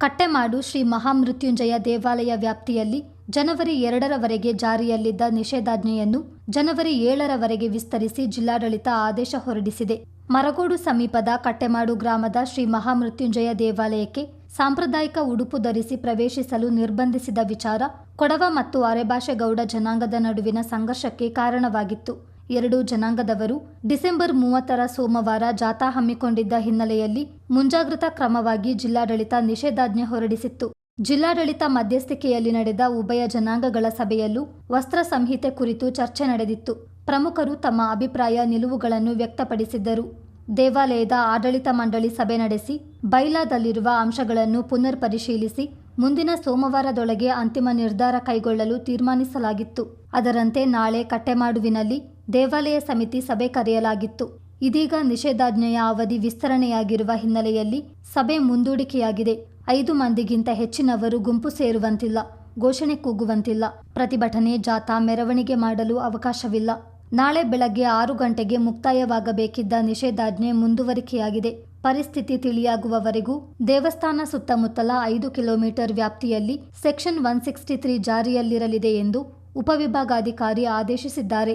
ಕಟ್ಟೆಮಾಡು ಶ್ರೀ ಮಹಾಮೃತ್ಯುಂಜಯ ದೇವಾಲಯ ವ್ಯಾಪ್ತಿಯಲ್ಲಿ ಜನವರಿ ಎರಡರವರೆಗೆ ಜಾರಿಯಲ್ಲಿದ್ದ ನಿಷೇಧಾಜ್ಞೆಯನ್ನು ಜನವರಿ ಏಳರವರೆಗೆ ವಿಸ್ತರಿಸಿ ಜಿಲ್ಲಾಡಳಿತ ಆದೇಶ ಹೊರಡಿಸಿದೆ. ಮರಗೋಡು ಸಮೀಪದ ಕಟ್ಟೆಮಾಡು ಗ್ರಾಮದ ಶ್ರೀ ಮಹಾಮೃತ್ಯುಂಜಯ ದೇವಾಲಯಕ್ಕೆ ಸಾಂಪ್ರದಾಯಿಕ ಉಡುಪು ಧರಿಸಿ ಪ್ರವೇಶಿಸಲು ನಿರ್ಬಂಧಿಸಿದ ವಿಚಾರ ಕೊಡವ ಮತ್ತು ಅರೆಭಾಷೆಗೌಡ ಜನಾಂಗದ ನಡುವಿನ ಸಂಘರ್ಷಕ್ಕೆ ಕಾರಣವಾಗಿತ್ತು. ಎರಡೂ ಜನಾಂಗದವರು ಡಿಸೆಂಬರ್ ಮೂವತ್ತರ ಸೋಮವಾರ ಜಾಥಾ ಹಮ್ಮಿಕೊಂಡಿದ್ದ ಹಿನ್ನೆಲೆಯಲ್ಲಿ ಮುಂಜಾಗ್ರತಾ ಕ್ರಮವಾಗಿ ಜಿಲ್ಲಾಡಳಿತ ನಿಷೇಧಾಜ್ಞೆ ಹೊರಡಿಸಿತ್ತು. ಜಿಲ್ಲಾಡಳಿತ ಮಧ್ಯಸ್ಥಿಕೆಯಲ್ಲಿ ನಡೆದ ಉಭಯ ಜನಾಂಗಗಳ ಸಭೆಯಲ್ಲೂ ವಸ್ತ್ರ ಸಂಹಿತೆ ಕುರಿತು ಚರ್ಚೆ ನಡೆದಿತ್ತು. ಪ್ರಮುಖರು ತಮ್ಮ ಅಭಿಪ್ರಾಯ, ನಿಲುವುಗಳನ್ನು ವ್ಯಕ್ತಪಡಿಸಿದ್ದರು. ದೇವಾಲಯದ ಆಡಳಿತ ಮಂಡಳಿ ಸಭೆ ನಡೆಸಿ ಬೈಲಾದಲ್ಲಿರುವ ಅಂಶಗಳನ್ನು ಪುನರ್ ಪರಿಶೀಲಿಸಿ ಮುಂದಿನ ಸೋಮವಾರದೊಳಗೆ ಅಂತಿಮ ನಿರ್ಧಾರ ಕೈಗೊಳ್ಳಲು ತೀರ್ಮಾನಿಸಲಾಗಿತ್ತು. ಅದರಂತೆ ನಾಳೆ ಕಟ್ಟೆಮಾಡುವಿನಲ್ಲಿ ದೇವಾಲಯ ಸಮಿತಿ ಸಭೆ ಕರೆಯಲಾಗಿತ್ತು. ಇದೀಗ ನಿಷೇಧಾಜ್ಞೆಯ ಅವಧಿ ವಿಸ್ತರಣೆಯಾಗಿರುವ ಹಿನ್ನೆಲೆಯಲ್ಲಿ ಸಭೆ ಮುಂದೂಡಿಕೆಯಾಗಿದೆ. ಐದು ಮಂದಿಗಿಂತ ಹೆಚ್ಚಿನವರು ಗುಂಪು ಸೇರುವಂತಿಲ್ಲ, ಘೋಷಣೆ ಕೂಗುವಂತಿಲ್ಲ. ಪ್ರತಿಭಟನೆ, ಜಾಥಾ ಮೆರವಣಿಗೆ ಮಾಡಲು ಅವಕಾಶವಿಲ್ಲ. ನಾಳೆ ಬೆಳಗ್ಗೆ ಆರು ಗಂಟೆಗೆ ಮುಕ್ತಾಯವಾಗಬೇಕಿದ್ದ ನಿಷೇಧಾಜ್ಞೆ ಮುಂದುವರಿಕೆಯಾಗಿದೆ. ಪರಿಸ್ಥಿತಿ ತಿಳಿಯಾಗುವವರೆಗೂ ದೇವಸ್ಥಾನ ಸುತ್ತಮುತ್ತಲ ಐದು ಕಿಲೋಮೀಟರ್ ವ್ಯಾಪ್ತಿಯಲ್ಲಿ ಸೆಕ್ಷನ್ ಒನ್ ಸಿಕ್ಸ್ಟಿ ತ್ರೀ ಜಾರಿಯಲ್ಲಿರಲಿದೆ ಎಂದು ಉಪವಿಭಾಗಾಧಿಕಾರಿ ಆದೇಶಿಸಿದ್ದಾರೆ.